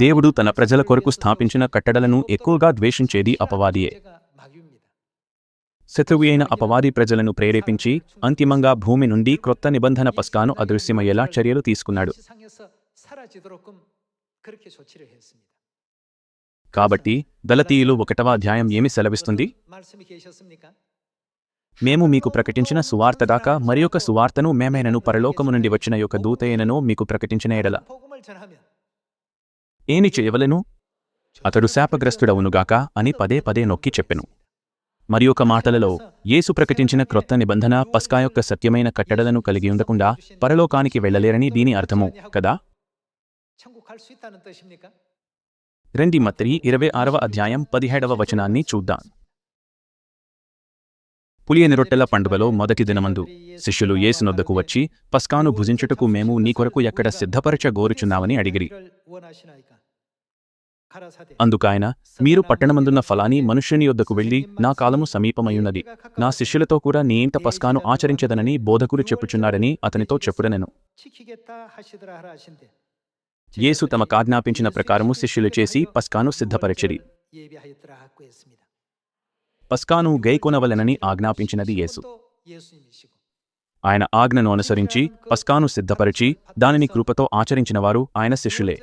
దేవుడు తన ప్రజల కొరకు స్థాపించిన కట్టడలను ఎక్కువగా ద్వేషించేది అపవాదియే. శత్రువు అయిన అపవాది ప్రజలను ప్రేరేపించి అంతిమంగా భూమి నుండి క్రొత్త నిబంధన పస్కాను అదృశ్యమయ్యేలా చర్యలు తీసుకున్నాడు. కాబట్టి దళతీయులు ఒకటవ అధ్యాయం ఏమి సెలవిస్తుంది? మేము మీకు ప్రకటించిన సువార్త దాకా మరియొక సువార్తను మేమైనను పరలోకము నుండి వచ్చిన యొక్క దూతయనను మీకు ప్రకటించిన ఎడల. ఏమి చేయవలెను? అతడు శాపగ్రస్తుడవునుగాక అని పదే పదే నొక్కి చెప్పెను. మరి ఒక మాటలలో యేసు ప్రకటించిన క్రొత్త నిబంధన పస్కా యొక్క సత్యమైన కట్టడలను కలిగి ఉండకుండా పరలోకానికి వెళ్ళలేరని దీని అర్థము కదా? రెండి మత్రి ఇరవై ఆరవ అధ్యాయం పదిహేడవ వచనాన్ని చూద్దాం. పులియని రొట్టెల పండుగలో మొదటి దినమందు శిష్యులు యేసునొద్దకు వచ్చి పస్కాను భుజించుటకు మేము నీ కొరకు ఎక్కడ సిద్ధపరచ గోరుచున్నామని అడిగిరి. అందుకాయన మీరు పట్టణమందున్న ఫలాని మనుష్యుని యొద్దకు వెళ్ళి నా కాలము సమీపమయ్యున్నది నా శిష్యులతో కూడా నీ ఇంత పస్కాను ఆచరించదనని బోధకులు చెప్పుచున్నాడని అతనితో చెప్పుడనెను. యేసు తమ కాజ్ఞాపించిన ప్రకారము శిష్యులు చేసి పస్కాను సిద్ధపరచరి. పస్కాను గైకొనవలెనని ఆజ్ఞాపించినది యేసు. ఆయన ఆజ్ఞను అనుసరించి పస్కాను సిద్ధపరిచి దానిని కృపతో ఆచరించినవారు ఆయన శిష్యులే.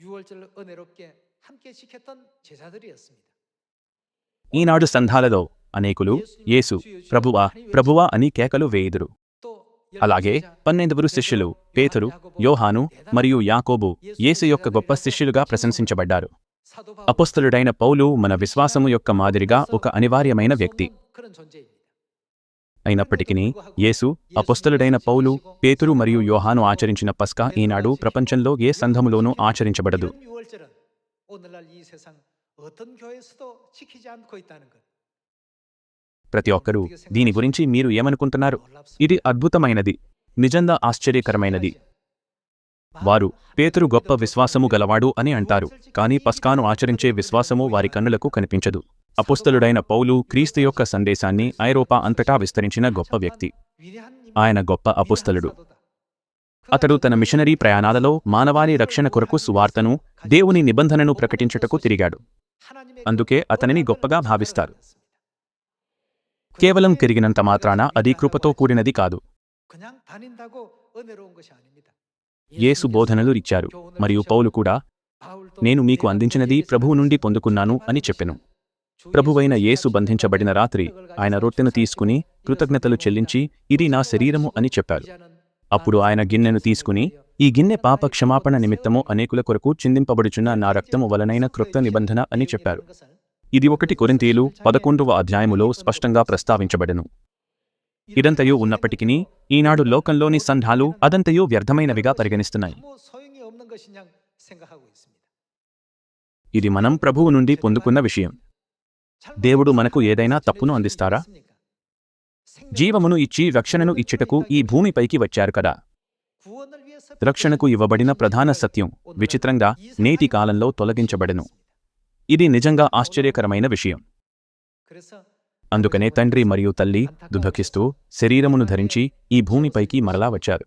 유월절을 준비하고 유월절을 은혜롭게 함께 지켰던 제자들이었습니다. ఈనాడు సంఘాలలో అనేకులు యేసు ప్రభువా ప్రభువా అని కేకలు వేయుదురు 또 అలాగే పన్నెండుగురు శిష్యులు పేతురు యోహాను మరియు యాకోబు యేసు యొక్క గొప్ప శిష్యులుగా ప్రశంసించబడ్డారు 사도 바울 అపొస్తలుడైన పౌలు మన విశ్వాసము యొక్క మాదిరిగా ఒక అనివార్యమైన వ్యక్తి 그런 존재입니다. అయినప్పటికీ యేసు అపొస్తలుడైన పౌలు పేతురు మరియు యోహాను ఆచరించిన పస్కా ఈనాడు ప్రపంచంలో ఏ సంఘములోనూ ఆచరించబడదు. ప్రతి ఒక్కరూ దీని గురించి మీరు ఏమనుకుంటున్నారు? ఇది అద్భుతమైనది. నిజంగా ఆశ్చర్యకరమైనది. వారు పేతురు గొప్ప విశ్వాసము గలవాడు అని అంటారు కానీ పస్కాను ఆచరించే విశ్వాసము వారి కన్నులకు కనిపించదు. అపుస్తలుడైన పౌలు క్రీస్తు యొక్క సందేశాన్ని ఐరోపా అంతటా విస్తరించిన గొప్ప వ్యక్తి. ఆయన గొప్ప అపుస్తలుడు. అతడు తన మిషనరీ ప్రయాణాలలో మానవాళి రక్షణ కొరకు సువార్తను దేవుని నిబంధనను ప్రకటించుటకు తిరిగాడు. అందుకే అతనిని గొప్పగా భావిస్తారు. కేవలం కరిగినంత మాత్రాన అది కృపతో కూడినది కాదు. యేసు బోధనలు ఇచ్చారు మరియు పౌలు కూడా నేను మీకు అందించినది ప్రభువు నుండి పొందుకున్నాను అని చెప్పెను. ప్రభువైన యేసు బంధించబడిన రాత్రి ఆయన రొట్టెను తీసుకుని కృతజ్ఞతలు చెల్లించి ఇది నా శరీరము అని చెప్పారు అప్పుడు ఆయన గిన్నెను తీసుకుని ఈ గిన్నె పాప క్షమాపణ నిమిత్తము అనేకుల కొరకు చిందింపబడుచున్న నా రక్తము వలనైన కృత నిబంధన అని చెప్పారు. ఇది ఒకటి కొరింతీలు పదకొండవ అధ్యాయములో స్పష్టంగా ప్రస్తావించబడెను. ఇదంతయు ఉన్నప్పటికీ ఈనాడు లోకంలోని సంఘాలు అదంతయు వ్యర్థమైనవిగా పరిగణిస్తున్నాయి. ఇది మనం ప్రభువు నుండి పొందుకున్న విషయం. దేవుడు మనకు ఏదైనా తప్పును అందిస్తారా? జీవమును ఇచ్చి రక్షణను ఇచ్చుటకు ఈ భూమిపైకి వచ్చారు కదా. రక్షణకు ఇవ్వబడిన ప్రధాన సత్యం విచిత్రంగా నేటి కాలంలో తొలగించబడెను. ఇది నిజంగా ఆశ్చర్యకరమైన విషయం. అందుకనే తండ్రి మరియు తల్లి దుఃఖిస్తూ శరీరమును ధరించి ఈ భూమిపైకి మరలా వచ్చారు.